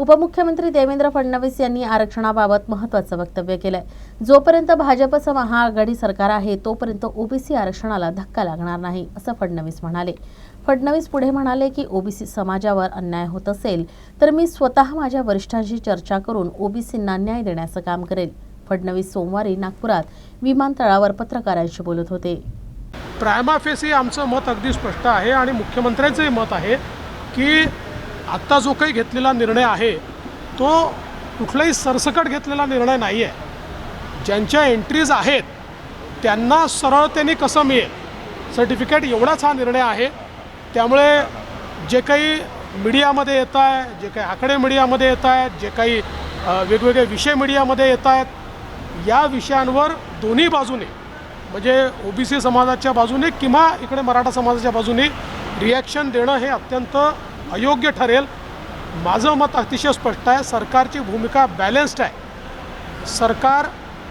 उपमुख्यमंत्री देवेंद्र फडणवीस यांनी आरक्षणाबाबत महत्त्वाचं वक्तव्य केलंय. जोपर्यंत भाजपचं महाआघाडी सरकार आहे तोपर्यंत ओबीसी आरक्षणाला धक्का लागणार नाही असं फडणवीस म्हणाले. फडणवीस पुढे म्हणाले की ओबीसी समाजावर अन्याय होत असेल तर मी स्वतः माझ्या वरिष्ठांशी चर्चा करून ओबीसींना न्याय देण्याचं काम करेल. फडणवीस सोमवारी नागपुरात विमानतळावर पत्रकारांशी बोलत होते. प्रायमाफेसी आमचं मत अगदी स्पष्ट आहे आणि मुख्यमंत्र्यांचंही मत आहे की आत्ता जो काही घेतलेला निर्णय आहे तो कुठलाही सरसकट घेतलेला निर्णय नाही आहे ज्यांच्या एंट्रीज आहेत त्यांना सरळतेने कसं मिळेल? सर्टिफिकेट एवढाच हा निर्णय आहे. त्यामुळे जे काही मीडियामध्ये येत आहे जे काही आकडे मीडियामध्ये येत आहेत जे काही वेगवेगळे विषय मीडियामध्ये येत आहेत या विषयांवर दोन्ही बाजूने म्हणजे ओबीसी समाजाच्या बाजूने किंवा इकडे मराठा समाजाच्या बाजूने रिॲक्शन देणं हे अत्यंत अयोग्य ठरेल. माझं मत अतिशय स्पष्ट आहे. सरकारची भूमिका बॅलन्स्ड आहे. सरकार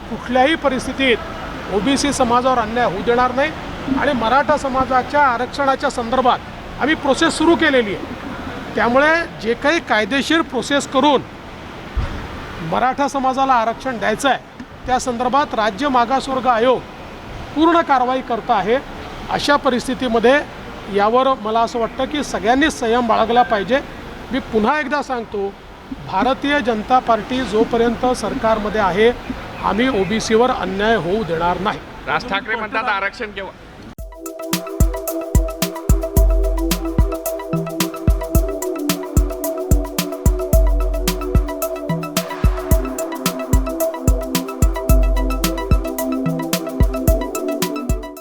कुठल्याही परिस्थितीत ओबीसी समाजावर अन्याय होऊ देणार नाही आणि मराठा समाजाच्या आरक्षणाच्या संदर्भात आम्ही प्रोसेस सुरू केलेली आहे. त्यामुळे जे काही कायदेशीर प्रोसेस करून मराठा समाजाला आरक्षण द्यायचं आहे त्या संदर्भात राज्य मागासवर्ग आयोग पूर्ण कारवाई करत आहे. अशा परिस्थितीमध्ये यावर मला असं वाटतं की सगळ्यांनीच संयम बाळगला पाहिजे. मी पुन्हा एकदा सांगतो भारतीय जनता पार्टी जोपर्यंत सरकारमध्ये आहे आम्ही ओबीसीवर अन्याय होऊ देणार नाही. राज ठाकरे म्हणतात आरक्षण केव्हा